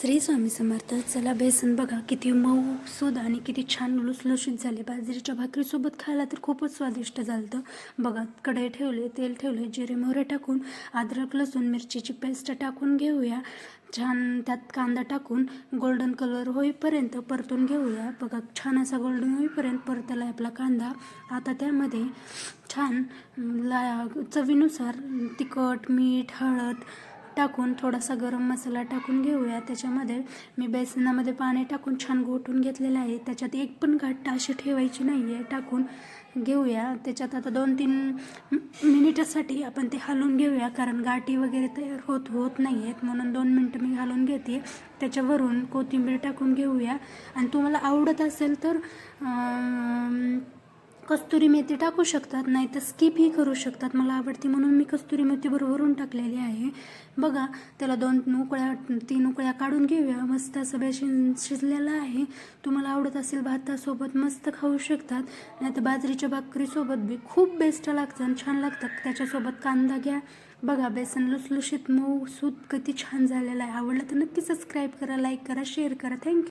श्री स्वामी समर्थ चला बेसन बघा किती मऊ सुद आणि किती छान लुसलुशीत झाले. बाजरीच्या भाकरीसोबत खायला तर खूपच स्वादिष्ट झालं बघा कढई ठेवले तेल ठेवले जिरे मोहरे टाकून अद्रक लसूण मिरचीची पेस्ट टाकून घेऊया. छान त्यात कांदा टाकून गोल्डन कलर होईपर्यंत परतून घेऊया. बघा छान असा गोल्डन होईपर्यंत परतला आपला कांदा. आता त्यामध्ये छान ला चवीनुसार तिखट मीठ हळद टाकून थोडासा गरम मसाला टाकून घेऊया. त्याच्यामध्ये मी बेसनामध्ये पाणी टाकून छान घोटून घेतलेलं आहे. त्याच्यात एक पण गाठ अशी ठेवायची नाही आहे टाकून घेऊया. त्याच्यात आता दोन तीन मिनिटासाठी आपण ते हलवून घेऊया कारण गाठी वगैरे तयार होत होत नाही आहेत म्हणून दोन मिनटं मी घालून घेते. त्याच्यावरून कोथिंबीर टाकून घेऊया. आणि तुम्हाला आवडत असेल तर आ, कस्तुरी मेथी टाकू शकतात नाही तर स्किपही करू शकतात. मला आवडते म्हणून मी कस्तुरी मेथी भरभरून टाकलेली आहे. बघा त्याला दोन उकळ्या तीन उकळ्या काढून घेऊया. मस्त असं बेसन शिजलेलं आहे. तुम्हाला आवडत असेल भातासोबत मस्त खाऊ शकतात. नाही तर बाजरीच्या भाकरीसोबत बी खूप बेस्ट लागतं आणि छान लागतात. त्याच्यासोबत कांदा घ्या. बघा बेसन लुसलुशीत मऊ सूत किती छान झालेलं आहे. आवडलं तर नक्की सबस्क्राईब करा लाईक करा शेअर करा. थँक्यू